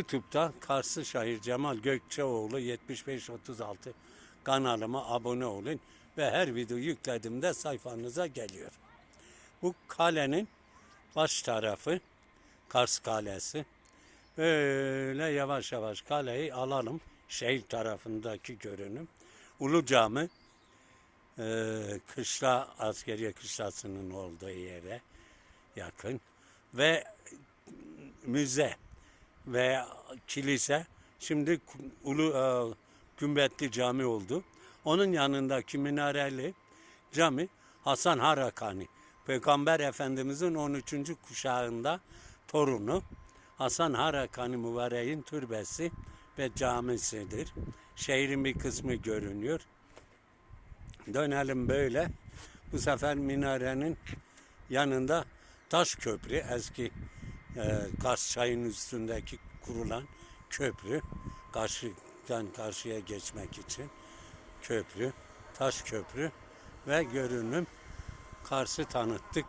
YouTube'da Karslı Şahir Cemal Gökçeoğlu 7536 kanalıma abone olun ve her video yüklediğimde sayfanıza geliyor. Bu kalenin baş tarafı Kars Kalesi. Böyle yavaş yavaş kaleyi alalım. Şehir tarafındaki görünüm. Ulu Cami eee kışla askeriye kışlasının olduğu yere yakın ve müze ve kilise şimdi ulu e, kümbetli cami oldu. Onun yanındaki minareli cami Hasan Harakani. Peygamber Efendimizin 13. kuşağında torunu Hasan Harakani mübareğin türbesi ve camisidir. Şehrin bir kısmı görünüyor. Dönelim böyle. Bu sefer minarenin yanında taş köprü eski e, Kars çayın üstündeki kurulan köprü karşıdan karşıya geçmek için köprü taş köprü ve görünüm Kars'ı tanıttık.